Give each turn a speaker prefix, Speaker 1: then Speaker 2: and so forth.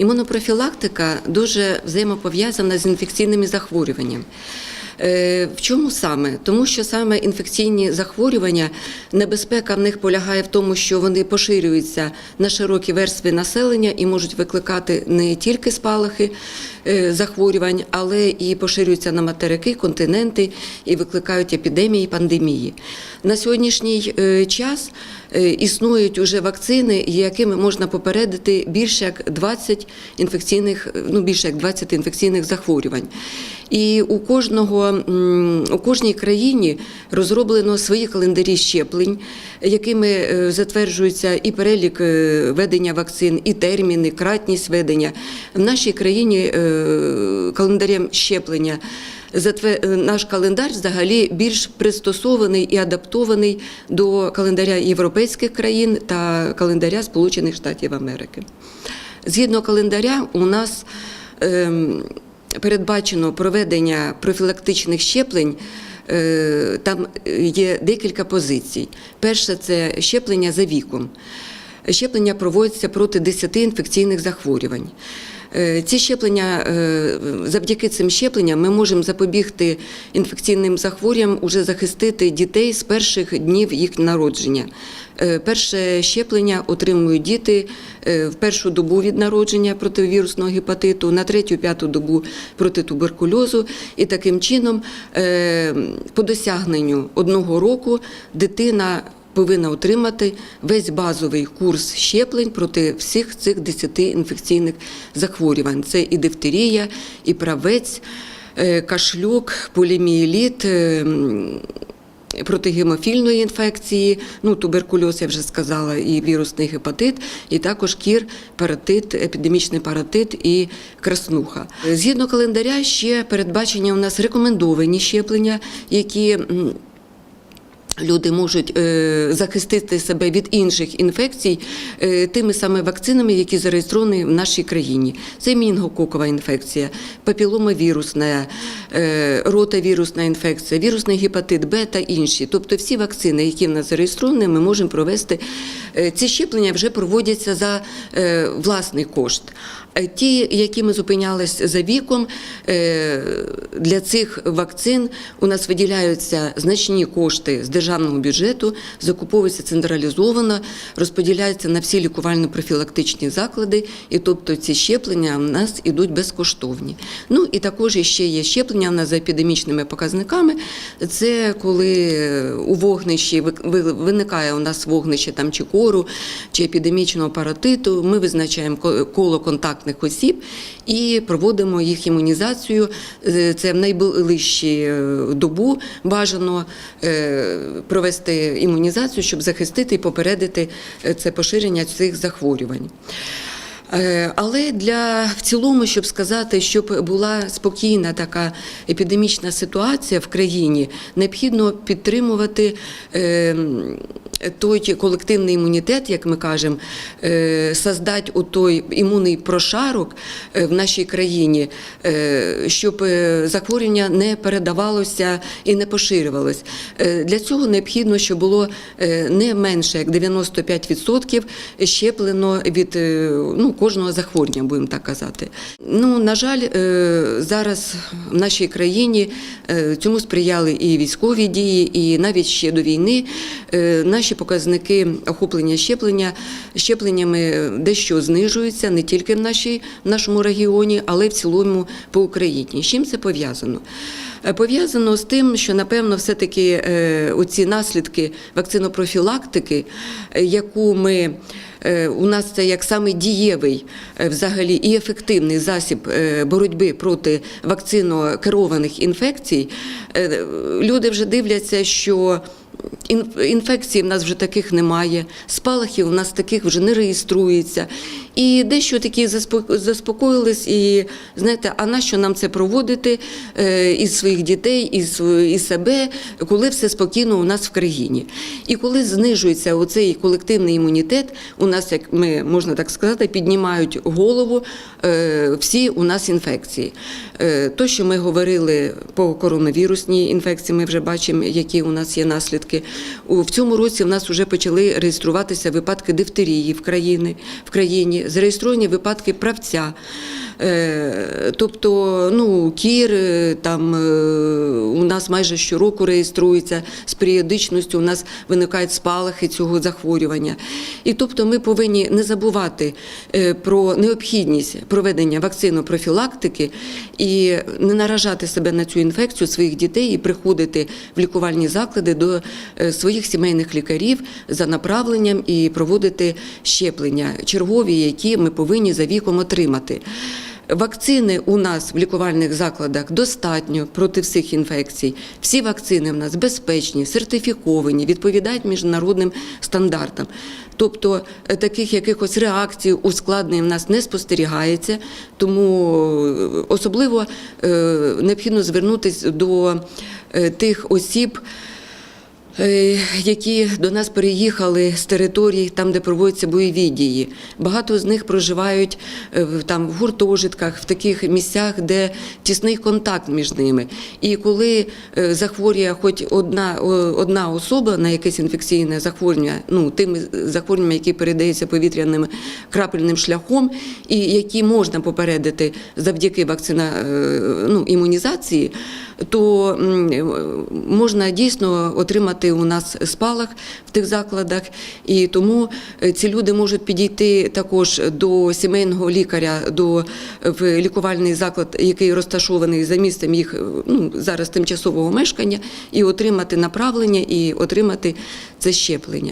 Speaker 1: Імунопрофілактика дуже взаємопов'язана з інфекційними захворюваннями. Е, В чому саме? Тому що саме інфекційні захворювання, небезпека в них полягає в тому, що вони поширюються на широкі верстви населення і можуть викликати не тільки спалахи е, захворювань, але і поширюються на материки, континенти і викликають епідемії, пандемії. На сьогоднішній е, час існують уже вакцини, якими можна попередити більше як 20 інфекційних, ну більше як 20 інфекційних захворювань. І у кожного у кожній країні розроблено свої календарі щеплень, якими е, затверджується і перелік е, ведення вакцин, і терміни, кратність ведення. В нашій країні е, календарем щеплення наш календар взагалі більш пристосований і адаптований до календаря європейських країн та календаря Сполучених Штатів Америки. Згідно календаря, у нас ем, передбачено проведення профілактичних щеплень. Е, Там є декілька позицій. Перше це щеплення за віком. Щеплення проводяться проти 10 інфекційних захворювань. Е, Ці щеплення, е, завдяки цим щепленням ми можемо запобігти інфекційним захворюванням, уже захистити дітей з перших днів їх народження. Е, Перше щеплення отримують діти в першу добу від народження проти вірусного гепатиту, на третю-п'яту добу проти туберкульозу. І таким чином, по досягненню одного року, дитина повинна отримати весь базовий курс щеплень проти всіх цих 10 інфекційних захворювань. Це і дифтерія, і правець, е, кашлюк, полімієліт. е, м, Проти гемофільної інфекції, ну туберкульоз, я вже сказала, і вірусний гепатит, і також кір, паратит, епідемічний паратит і краснуха. Згідно календаря, ще передбачення у нас рекомендовані щеплення, які Люди можуть е, захистити себе від інших інфекцій е, тими саме вакцинами, які зареєстровані в нашій країні. Це мінгококова інфекція, папіломавірусна, е, ротавірусна інфекція, вірусний гепатит Б та інші. Тобто всі вакцини, які в нас зареєстровані, ми можемо провести. Ці щеплення вже проводяться за власний кошт. Ті, які ми зупинялись за віком, для цих вакцин у нас виділяються значні кошти з державного бюджету, закуповуються централізовано, розподіляються на всі лікувально-профілактичні заклади, і тобто ці щеплення в нас ідуть безкоштовні. Ну і також ще є щеплення в нас за епідемічними показниками. Це коли у вогнищі ви- ви- виникає у нас вогнище там чи кору, чи епідемічного паратиту. Ми визначаємо коло контактних осіб і проводимо їх імунізацію. Е, Це в найближчі е, добу бажано е, провести імунізацію, щоб захистити і попередити е, це поширення цих захворювань. Е, Але для в цілому, щоб сказати, щоб була спокійна така епідемічна ситуація в країні, необхідно підтримувати е, той колективний імунітет, як ми кажемо, е, создати у той імунний прошарок е, в нашій країні, е, щоб захворювання не передавалося і не поширювалось. Е, Для цього необхідно, щоб було не менше як 95% щеплено від ну, кожного захворювання, будемо так казати. Ну, на жаль, зараз в нашій країні цьому сприяли і військові дії, і навіть ще до війни е, наші показники охоплення щеплення щепленнями дещо знижуються не тільки в, нашій, в нашому регіоні, але й в цілому по Україні. З чим це пов'язано? Е, Пов'язано з тим, що напевно все-таки е, оці наслідки вакцинопрофілактики, е, яку ми у нас це як саме дієвий взагалі і ефективний засіб боротьби проти вакцинокерованих інфекцій, люди вже дивляться, що Інфекцій в нас вже таких немає, спалахів в нас таких вже не реєструється. І дещо такі заспокоїлись, і знаєте, а нащо нам це проводити е, із своїх дітей, із, із себе, коли все спокійно у нас в країні. І коли знижується оцей колективний імунітет, у нас, як ми можна так сказати, піднімають голову е, всі у нас інфекції. Е, то, що ми говорили по коронавірусній інфекції, ми вже бачимо, які у нас є наслідки. В цьому році в нас вже почали реєструватися випадки дифтерії в країні, в країні, зареєстровані випадки правця. Е, Тобто, ну, кір е, там е, у нас майже щороку реєструється з періодичністю, у нас виникають спалахи цього захворювання. І тобто ми повинні не забувати про необхідність проведення вакцинопрофілактики і не наражати себе на цю інфекцію своїх дітей і приходити в лікувальні заклади до своїх сімейних лікарів за направленням і проводити щеплення чергові, які ми повинні за віком отримати. Вакцини у нас в лікувальних закладах достатньо проти всіх інфекцій. Всі вакцини в нас безпечні, сертифіковані, відповідають міжнародним стандартам. Тобто е, таких якихось реакцій, ускладнень в нас не спостерігається, тому е, особливо е, необхідно звернутися до тих осіб. Е, які до нас переїхали з територій, там, де проводяться бойові дії. Багато з них проживають е, там в гуртожитках, в таких місцях, де тісний контакт між ними. І коли е, захворює хоч одна, одна особа на якесь інфекційне захворювання, ну тими захворюваннями, які передаються повітряним крапельним шляхом, і які можна попередити завдяки вакцина, ну, імунізації, то можна дійсно отримати у нас спалах в тих закладах, і тому е, ці люди можуть підійти також до сімейного лікаря, до в лікувальний заклад, який розташований за місцем їх е, ну, зараз тимчасового мешкання, і отримати направлення і отримати це щеплення.